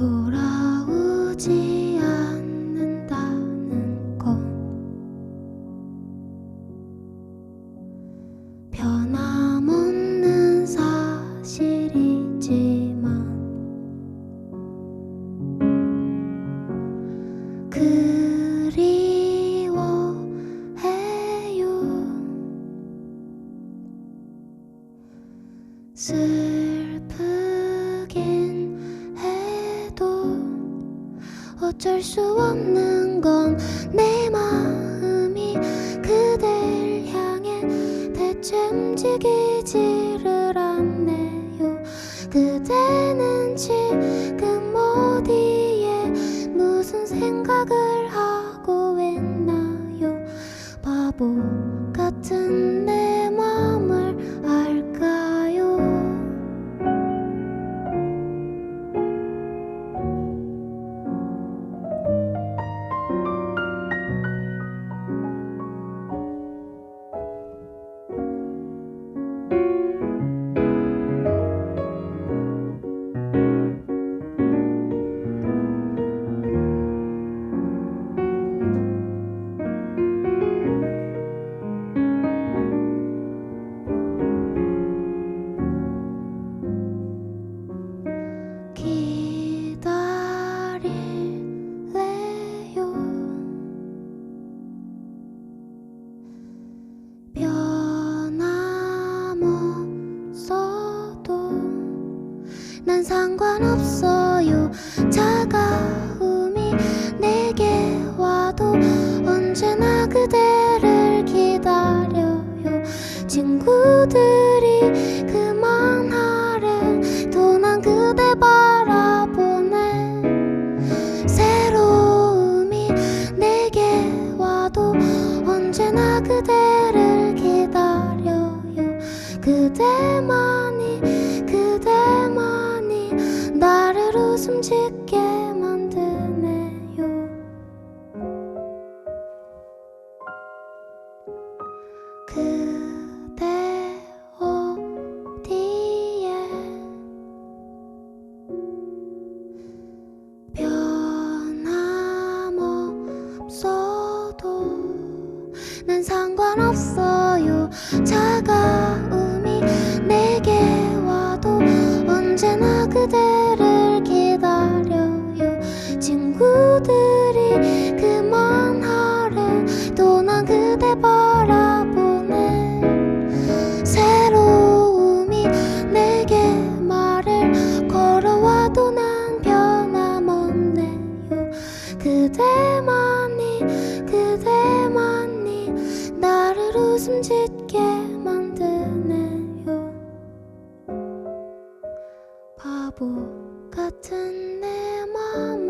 돌아 어쩔 수 없는 건 내 마음이 그댈 향해 대체 움직이지를 않네요. 그대는 지금 어디에 무슨 생각을 하고 있나요? 바보 상관없어요. 차가움이 내게 와도 언제나 그대를 기다려요. 친구들이 그만하래. 또 난 그대 바라보네. 새로움이 내게 와도 언제나 그대를 웃음 짓게 만드네요. 그대 어디에 변함없어도 난 상관없어요. 차가 나를 웃음 짓게 만드네요. 바보 같은 내 맘을 알